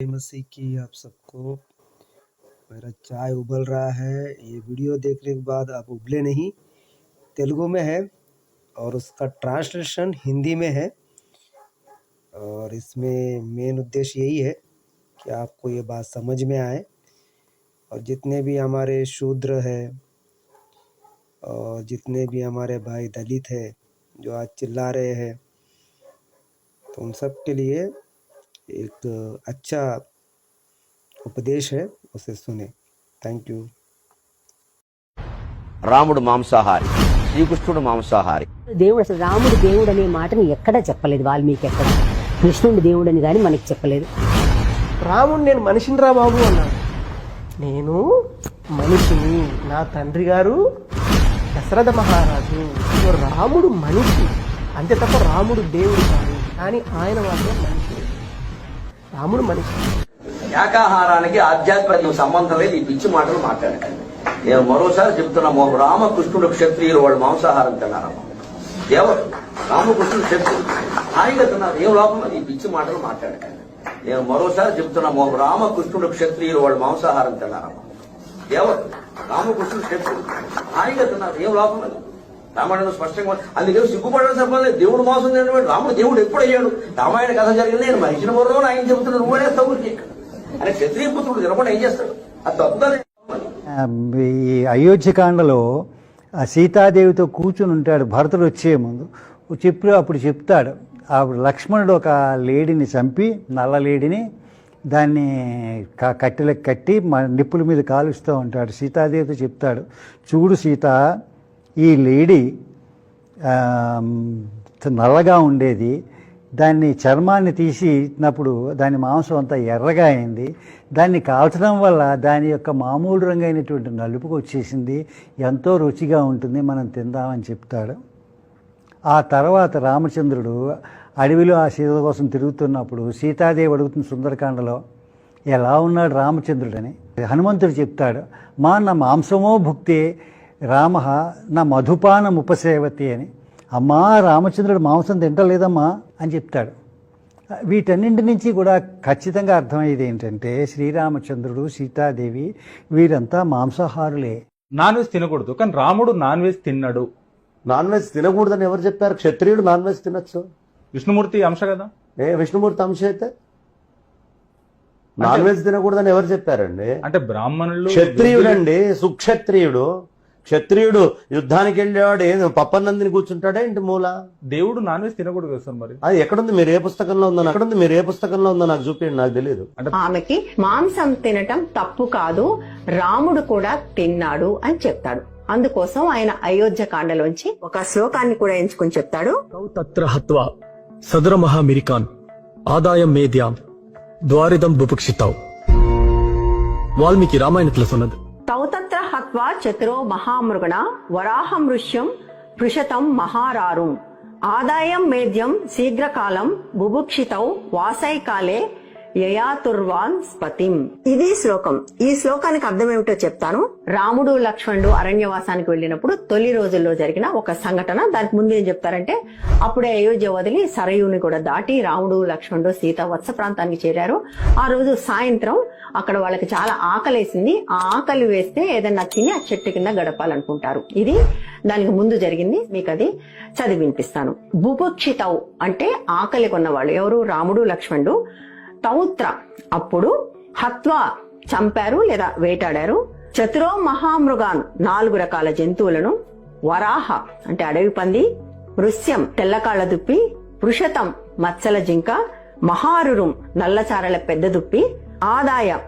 मसीह की आप सबको मेरा चाय उबल रहा है। ये वीडियो देखने के बाद आप उबले नहीं। तेलुगु में है और उसका ट्रांसलेशन हिंदी में है और इसमें मेन उद्देश्य यही है कि आपको ये बात समझ में आए और जितने भी हमारे शूद्र है और जितने भी हमारे भाई दलित है जो आज चिल्ला रहे हैं तो उन सब के लिए एक अच्छा उपदेश है उसे सुने थैंक यू రాముడు మాంసాహారి శ్రీకృష్ణుడు మాంసాహారి దేవుడు అసలు రాముడు దేవుడు అనే మాటని ఎక్కడా చెప్పలేదు వాల్మీకి ఎక్కడ కృష్ణుడు దేవుడు అని కానీ మనకి చెప్పలేదు రాముడు నేను మనిషిని రా బాబు అన్నాడు నేను మనిషిని నా తండ్రి గారు దశరథ మహారాజు సో రాముడు మనిషి అంతే తప్ప రాముడు దేవుడు కాదు కానీ ఆయన మాత్రం మనిషి రాముడు మనిషి ఏకాహారానికి ఆధ్యాత్మిక సంబంధం లేదు ఈ పిచ్చి మాటలు మాట్లాడకండి. నేను మరోసారి చెప్తున్నా రామకృష్ణుడు క్షత్రియులు వాళ్ళు మాంసాహారం తిన్నారమ్మ. దేవరు రామకృష్ణుడు క్షత్రియులు హాయిగా తిన్నారు ఏం లోపల ఈ పిచ్చి మాటలు మాట్లాడకండి. నేను మరోసారి చెప్తున్నా మో రామకృష్ణుడు క్షత్రియులు వాళ్ళు మాంసాహారం తిన్నారమ్మ. ఎవరు? రామకృష్ణుడు క్షత్రియులు హాయిగా తిన్నారు ఏం లోపల లేదు రామాయణంలో స్పష్టంగా ఉంది. అందుకే సిగ్గుపడాల్సిన పని దేవుడు మోసం చేయడం రాముడు దేవుడు ఎప్పుడు అయ్యాడు? రామాయణ కథ జరిగింది. నేను మనిషిని మరో ఆయన చెబుతున్నాడు. నువ్వే తగ్గురికి అని క్షత్రియ పుత్రుడు తినకుండా ఏం చేస్తాడు? అది తప్పుదని ఈ అయోధ్యకాండలో సీతాదేవితో కూర్చుని ఉంటాడు. భరతుడు వచ్చే ముందు. చెప్పు అప్పుడు చెప్తాడు. అప్పుడు లక్ష్మణుడు ఒక లేడీని చంపి నల్ల లేడీని దాన్ని కట్టెలకు కట్టి మ- నిప్పుల మీద కాలుస్తూ ఉంటాడు. సీతాదేవితో చెప్తాడు. చూడు సీత ఈ లేడీ నల్లగా ఉండేది. దాన్ని చర్మాన్ని తీసినప్పుడు దాని మాంసం అంతా ఎర్రగా అయింది. దాన్ని కాల్చడం వల్ల దాని యొక్క మామూలు రంగు అయినటువంటి నలుపుకు వచ్చేసింది. ఎంతో రుచిగా ఉంటుంది. మనం తిందామని చెప్తాడు. ఆ తర్వాత రామచంద్రుడు అడవిలో ఆ సీత కోసం తిరుగుతున్నప్పుడు సీతాదేవి అడుగుతున్న సుందరకాండలో ఎలా ఉన్నాడు రామచంద్రుడని? హనుమంతుడు చెప్తాడు మా నా మాంసమో భుక్తే రామ నా మధుపానం ఉపసేవతి అని. అమ్మా రామచంద్రుడు మాంసం తింటలేదమ్మా అని చెప్తాడు. వీటన్నింటి నుంచి కూడా ఖచ్చితంగా అర్థమయ్యేది ఏంటంటే శ్రీరామచంద్రుడు సీతాదేవి వీరంతా మాంసాహారులే. నాన్ వెజ్ తినకూడదు కానీ రాముడు నాన్ వెజ్ తిన్నాడు. నాన్ వెజ్ తినకూడదని ఎవరు చెప్పారు? క్షత్రియుడు నాన్ వెజ్ తినొచ్చు. విష్ణుమూర్తి అంశ కదా? ఏ విష్ణుమూర్తి అంశ అయితే? నాన్ వెజ్ తినకూడదని ఎవరు చెప్పారండి? అంటే బ్రాహ్మణులు క్షత్రియుడు అండి సుక్షత్రియుడు. క్షత్రియుడు యుద్ధానికి వెళ్ళేవాడు ఏం పప్పన్నందిని కూర్చుంటాడే ఏంటి మూల? దేవుడు నాన్ వేసి తినకూడదు కదా సార్ మరి. అది ఎక్కడుంది? మీరు ఏ పుస్తకంలో ఉందో ఎక్కడుంది? మీరు ఏ పుస్తకంలో ఉందో నాకు చూపించండి నాకు తెలియదు ఆమెకి మాంసం తినటం తప్పు కాదు రాముడు కూడా తిన్నాడు అని చెప్తాడు. అందుకోసం ఆయన అయోధ్య కాండలోంచి ఒక శ్లోకాన్ని కూడా ఎంచుకుని చెప్తాడు. తత్ర హత్వ మిరికాన్ ఆదాయం మేధ్యాం ద్వారిదం బుభుక్షితావ్ వాల్మీకి రామాయణத்துல சொன்னது సత్వా చతురో మహామృగణ వరాహమృష్యం పృషతం మహారారుం ఆదాయం మేధ్యం శీఘ్రకాలం బుభుక్షితౌ వాసైకాలే యయాతుర్వాన్ స్పతిం. ఇది శ్లోకం. ఈ శ్లోకానికి అర్థం ఏమిటో చెప్తాను. రాముడు లక్ష్మణుడు అరణ్యవాసానికి వెళ్ళినప్పుడు తొలి రోజుల్లో జరిగిన ఒక సంఘటన. దానికి ముందు ఏం చెప్తారంటే అప్పుడే అయోధ్య వదిలి సరయుని కూడా దాటి రాముడు లక్ష్మణుడు సీత వత్స ప్రాంతానికి చేరారు. ఆ రోజు సాయంత్రం అక్కడ వాళ్ళకి చాలా ఆకలేసింది. ఆ ఆకలి వేస్తే ఏదన్నా తిని ఆ చెట్టు కింద గడపాలనుకుంటారు. ఇది దానికి ముందు జరిగింది. మీకు అది చదివి వినిపిస్తాను అంటే ఆకలి కొన్నవాళ్ళు. ఎవరు? రాముడు లక్ష్మణుడు. తౌత్ర. అప్పుడు హత్వా చంపారు లేదా వేటాడారు. చతురో మహామృగాన్ నాలుగు రకాల జంతువులను వరాహ అంటే అడవి పంది వృశ్యం తెల్లకాళ్ళ దుప్పి వృషతం మత్సల జింక మహారురుం నల్లచారల పెద్ద దుప్పి ఆదాయ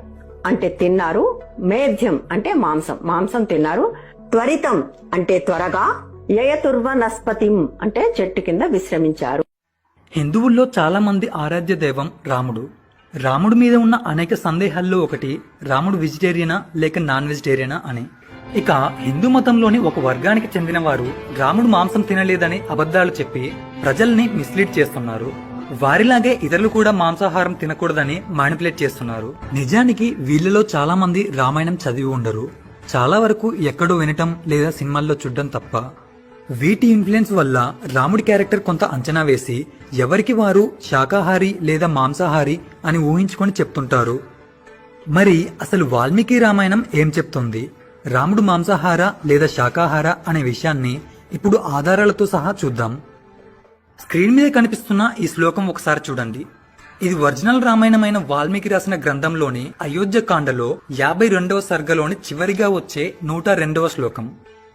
అంటే తిన్నారు మేధ్యం అంటే మాంసం మాంసం తిన్నారు త్వరితం అంటే త్వరగా యయతుర్వ నస్పతిం అంటే చెట్టు కింద విశ్రమించారు. హిందువుల్లో చాలా మంది ఆరాధ్య దైవం రాముడు. రాముడి మీద ఉన్న అనేక సందేహాల్లో ఒకటి రాముడు వెజిటేరియనా లేక నాన్ వెజిటేరియనా అని. ఇక హిందూ మతంలోని ఒక వర్గానికి చెందిన వారు రాముడు మాంసం తినలేదని అబద్ధాలు చెప్పి ప్రజల్ని మిస్లీడ్ చేస్తున్నారు. వారిలాగే ఇతరులు కూడా మాంసాహారం తినకూడదని మానిపులేట్ చేస్తున్నారు. నిజానికి వీళ్ళలో చాలా మంది రామాయణం చదివి ఉండరు. చాలా వరకు ఎక్కడో వినటం లేదా సినిమాల్లో చూడడం తప్ప వీటి ఇన్ఫ్లుయెన్స్ వల్ల రాముడి క్యారెక్టర్ కొంత అంచనా వేసి ఎవరికి వారు శాకాహారి లేదా మాంసాహారి అని ఊహించుకొని చెప్తుంటారు. మరి అసలు వాల్మీకి రామాయణం ఏం చెప్తుంది? రాముడు మాంసాహార లేదా శాకాహార అనే విషయాన్ని ఇప్పుడు ఆధారాలతో సహా చూద్దాం. స్క్రీన్ మీద కనిపిస్తున్న ఈ శ్లోకం ఒకసారి చూడండి. ఇది ఒరిజినల్ రామాయణమైన వాల్మీకి రాసిన గ్రంథంలోని అయోధ్య కాండలో యాభై రెండవ సర్గలోని చివరిగా వచ్చే నూట రెండవ శ్లోకం.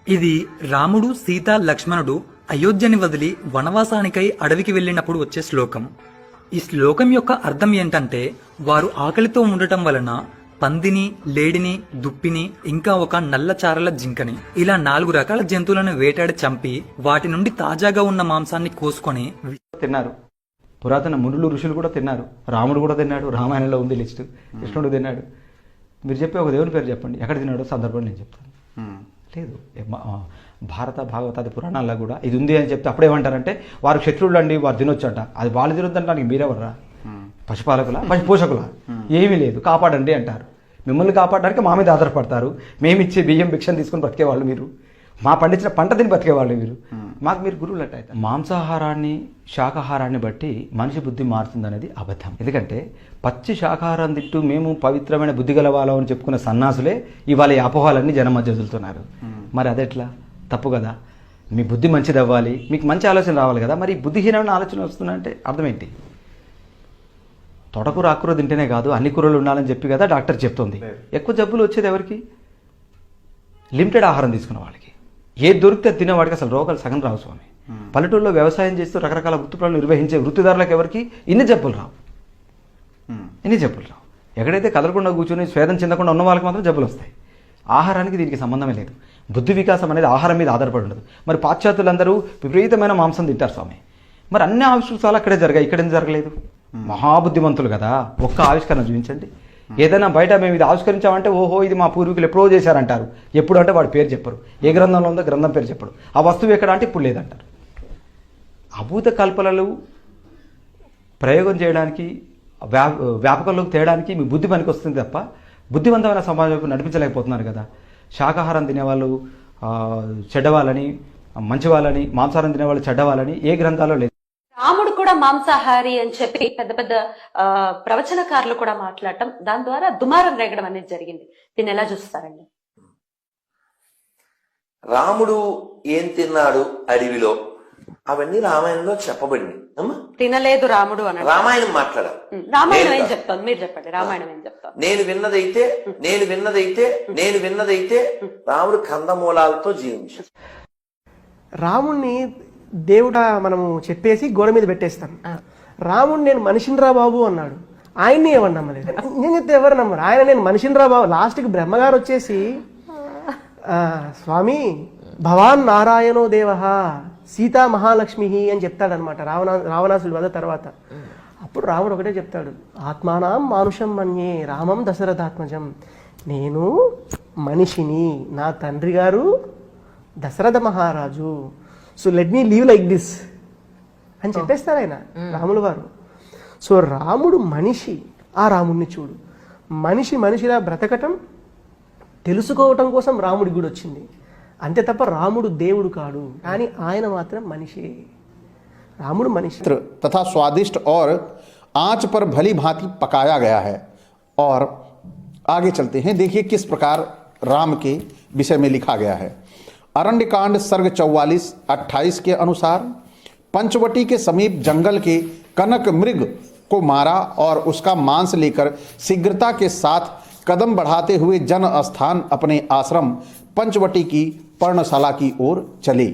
ఇది రాముడు సీత లక్ష్మణుడు అయోధ్యని వదిలి వనవాసానికై అడవికి వెళ్ళినప్పుడు వచ్చే శ్లోకం. ఈ శ్లోకం యొక్క అర్థం ఏంటంటే వారు ఆకలితో ఉండటం వలన పందిని లేడిని దుప్పిని ఇంకా ఒక నల్ల చారల జింకని ఇలా నాలుగు రకాల జంతువులను వేటాడి చంపి వాటి నుండి తాజాగా ఉన్న మాంసాన్ని కోసుకొని తిన్నారు. పురాతన మునులు ఋషులు కూడా తిన్నారు. రాముడు కూడా తిన్నాడు రామాయణంలో ఉంది లిస్ట్. కృష్ణుడు తిన్నాడు. మీరు చెప్పే ఒక దేవుని పేరు చెప్పండి. ఎక్కడ తిన్నాడో సందర్భం నేను చెప్తాను. లేదు. భారత భాగవతాది పురాణాల్లో కూడా ఇది ఉంది అని చెప్తే అప్పుడేమంటారంటే వారు శత్రువులు అండి వారు తినొచ్చట. అది వాళ్ళు తినొద్దంటానికి మీరెవర్రా? పశుపాలకుల? పశు పోషకుల ఏమీ లేదు. కాపాడండి అంటారు. మిమ్మల్ని కాపాడడానికి మా మీద ఆధారపడతారు. మేమిచ్చే బియ్యం భిక్షను తీసుకుని బతికేవాళ్ళు మీరు. మా పండించిన పంట తిని బతికేవాళ్ళు మీరు మాకు మీరు గురువులు అట్ట అయితే మాంసాహారాన్ని శాకాహారాన్ని బట్టి మనిషి బుద్ధి మారుతుందనేది అబద్ధం. ఎందుకంటే పచ్చి శాకాహారం తింటూ మేము పవిత్రమైన బుద్ధి గల వాళ్ళం అని చెప్పుకున్న సన్నాసులే ఇవాళ ఈ అపోహాలన్నీ జనం మధ్య వదులుతున్నారు. మరి అదెట్లా? తప్పు కదా. మీ బుద్ధి మంచిది అవ్వాలి మీకు మంచి ఆలోచన రావాలి కదా. మరి బుద్ధిహీనమైన ఆలోచన వస్తుందంటే అర్థం ఏంటి తొడకూర ఆకుకూర తింటేనే కాదు అన్ని కూరలు ఉండాలని చెప్పి కదా డాక్టర్ చెప్తుంది. ఎక్కువ జబ్బులు వచ్చేది ఎవరికి? లిమిటెడ్ ఆహారం తీసుకున్న వాళ్ళకి. ఏది దొరికితే తినేవాడికి అసలు రోగాలు సగం రావు స్వామి. పల్లెటూరులో వ్యవసాయం చేస్తూ రకరకాల వృత్తి పనులు నిర్వహించే వృత్తిదారులకు ఎవరికి ఇన్ని జబ్బులు రావు. ఇన్ని జబ్బులు రావు. ఎక్కడైతే కదలకుండా కూర్చొని స్వేదం చెందకుండా ఉన్న వాళ్ళకి మాత్రం జబ్బులు వస్తాయి. ఆహారానికి దీనికి సంబంధమే లేదు. బుద్ధి వికాసం అనేది ఆహారం మీద ఆధారపడి ఉండదు. మరి పాశ్చాత్యులందరూ విపరీతమైన మాంసం తింటారు స్వామి. మరి అన్ని ఆవిష్కృతాలు అక్కడే జరిగాయి. ఇక్కడ జరగలేదు? మహాబుద్ధిమంతులు కదా. ఒక్క ఆవిష్కరణ చూపించండి. ఏదైనా బయట మేము ఇది ఆవిష్కరించామంటే ఓహో ఇది మా పూర్వీకులు ఎప్పుడో చేశారంటారు. ఎప్పుడు అంటే వాడి పేరు చెప్పరు. ఏ గ్రంథంలో ఉందో గ్రంథం పేరు చెప్పడు ఆ వస్తువు ఎక్కడ అంటే ఇప్పుడు లేదంటారు. అభూత కల్పనలు ప్రయోగం చేయడానికి వ్యా వ్యాపకంలోకి తేయడానికి మీ బుద్ధి పనికి వస్తుంది తప్ప బుద్ధివంతమైన సమాజం నడిపించలేకపోతున్నారు కదా. శాకాహారం తినేవాళ్ళు చెడ్డవాళ్ళని మంచి వాళ్ళని మాంసాహారం తినేవాళ్ళు చెడ్డవాళ్ళని ఏ గ్రంథాల్లో లేదు. రాముడు కూడా మాంసాహారి అని చెప్పి పెద్ద పెద్ద ప్రవచనకారులు కూడా మాట్లాడటం దాని ద్వారా దుమారం రేగడం అనేది జరిగింది. దీన్ని ఎలా చూస్తారండి? రాముడు ఏం తిన్నాడు అడవిలో? అవన్నీ రామాయణంలో చెప్పబడింది అమ్మా. తినలేదు రాముడు అని రామాయణం మాట్లాడాలి. రామాయణం ఏం చెప్తాను? మీరు చెప్పండి రామాయణం ఏం చెప్తాను? నేను విన్నదైతే నేను విన్నదైతే నేను విన్నదైతే రాముడు కందమూలాలతో జీవించాడు. రాముణ్ణి దేవుడా మనము చెప్పేసి గోడ మీద పెట్టేస్తాం. రాముడు నేను మనిషిని రా బాబు అన్నాడు. ఆయన్ని ఎవరు నమ్మలేదు? నేను చెప్తే ఎవరు నమ్మరు? ఆయన నేను మనిషిని రా బాబు. లాస్ట్కి బ్రహ్మగారు వచ్చేసి ఆ, స్వామి భవాన్ నారాయణో దేవ సీతా మహాలక్ష్మి అని చెప్తాడనమాట రావణ రావణాసుడి వద తర్వాత. అప్పుడు రాముడు ఒకటే చెప్తాడు. ఆత్మానం మానుషం మన్యే రామం దశరథాత్మజం. నేను మనిషిని నా తండ్రి గారు దశరథ మహారాజు. so let me leave like this అని చెప్పేస్తారు ఆయన రాములు వారు సో రాముడు మనిషి ఆ రాముడిని చూడు మనిషి మనిషిలా బ్రతకటం తెలుసుకోవటం కోసం రాముడి గుడి వచ్చింది అంతే తప్ప రాముడు దేవుడు కాడు కానీ ఆయన మాత్రం మనిషి రాముడు మనిషి तथा स्वादिष्ट और आंच पर भली भांति पकाया गया है और आगे चलते हैं देखिए किस प्रकार राम के विषय में लिखा गया है अरण्य कांड सर्ग चौवालीस, अट्ठाईस के अनुसार पंचवटी के समीप जंगल के कनक मृग को मारा और उसका मांस लेकर शीघ्रता के साथ कदम बढ़ाते हुए जन स्थान अपने आश्रम पंचवटी की पर्णशाला की ओर चले।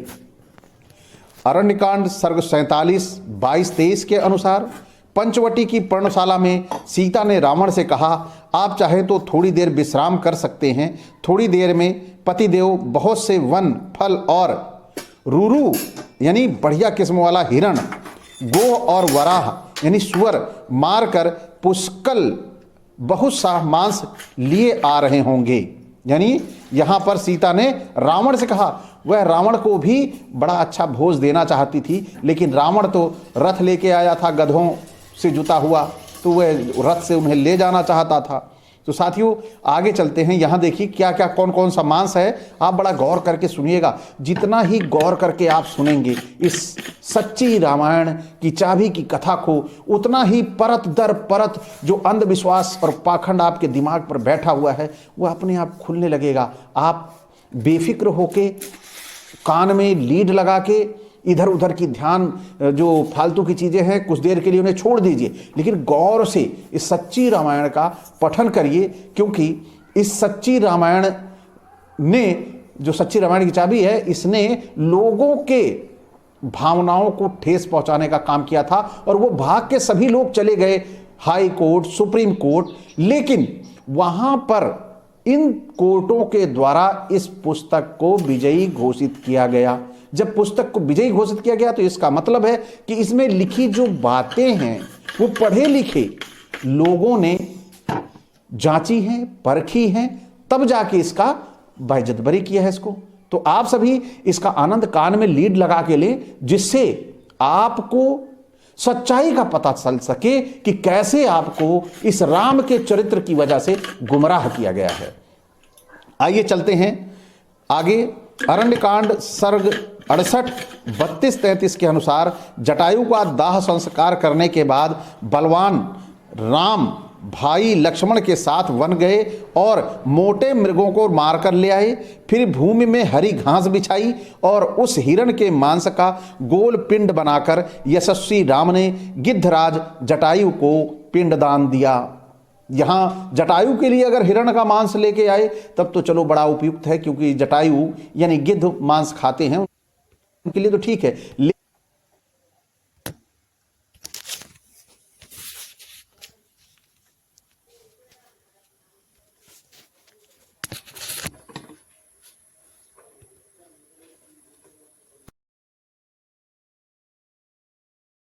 अरण्यकांड सर्ग सैतालीस, बाईस, तेईस के अनुसार पंचवटी की पर्णशाला में सीता ने रावण से कहा, आप चाहें तो थोड़ी देर विश्राम कर सकते हैं, थोड़ी देर में पतिदेव, बहुत से वन, फल और रूरू, यानी बढ़िया किस्म वाला हिरण, गो और वराह, यानी सुअर, मारकर पुष्कल, बहुत सा मांस लिए आ रहे होंगे। यानी यहाँ पर सीता ने रावण से कहा, वह रावण को भी बड़ा अच्छा भोज देना चाहती थी, लेकिन रावण तो रथ लेके आया था, गधों से जुता हुआ तो वह रथ से उन्हें ले जाना चाहता था। तो साथियों, आगे चलते हैं। यहाँ देखिए क्या क्या कौन कौन सा मांस है। आप बड़ा गौर करके सुनिएगा। जितना ही गौर करके आप सुनेंगे, इस सच्ची रामायण की, चाबी की कथा को, उतना ही परत दर परत जो अंधविश्वास और पाखंड आपके दिमाग पर बैठा हुआ है, वह अपने आप खुलने लगेगा। आप बेफिक्र होके, कान में लीड लगा के इधर उधर की ध्यान जो फालतू की चीज़ें हैं, कुछ देर के लिए उन्हें छोड़ दीजिए। लेकिन गौर से इस सच्ची रामायण का पठन करिए, क्योंकि इस सच्ची रामायण ने, जो सच्ची रामायण की चाबी है, इसने लोगों के भावनाओं को ठेस पहुँचाने का काम किया था, और वो भाग के सभी लोग चले गए, हाई कोर्ट, सुप्रीम कोर्ट। लेकिन वहाँ पर इन कोर्टों के द्वारा इस पुस्तक को विजयी घोषित किया गया। जब पुस्तक को विजयी घोषित किया गया तो इसका मतलब है कि इसमें लिखी जो बातें हैं, वो पढ़े लिखे लोगों ने जांची हैं, परखी हैं, तब जाके इसका बाइज्जत बरी किया है इसको। तो आप सभी इसका आनंद कान में लीड लगा के लें, जिससे आपको सच्चाई का पता चल सके कि कैसे आपको इस राम के चरित्र की वजह से गुमराह किया गया है। आइए चलते हैं आगे, अरण्यकांड, सर्ग अड़सठ, बत्तीस, तैंतीस के अनुसार जटायु का दाह संस्कार करने के बाद बलवान राम भाई लक्ष्मण के साथ वन गए और मोटे मृगों को मारकर ले आए। फिर भूमि में हरी घास बिछाई और उस हिरण के मांस का गोल पिंड बनाकर यशस्वी राम ने गिद्धराज जटायु को पिंडदान दिया। यहाँ जटायु के लिए अगर हिरण का मांस लेके आए, तब तो चलो बड़ा उपयुक्त है, क्योंकि जटायु यानी गिद्ध मांस खाते हैं। उनके लिए तो ठीक है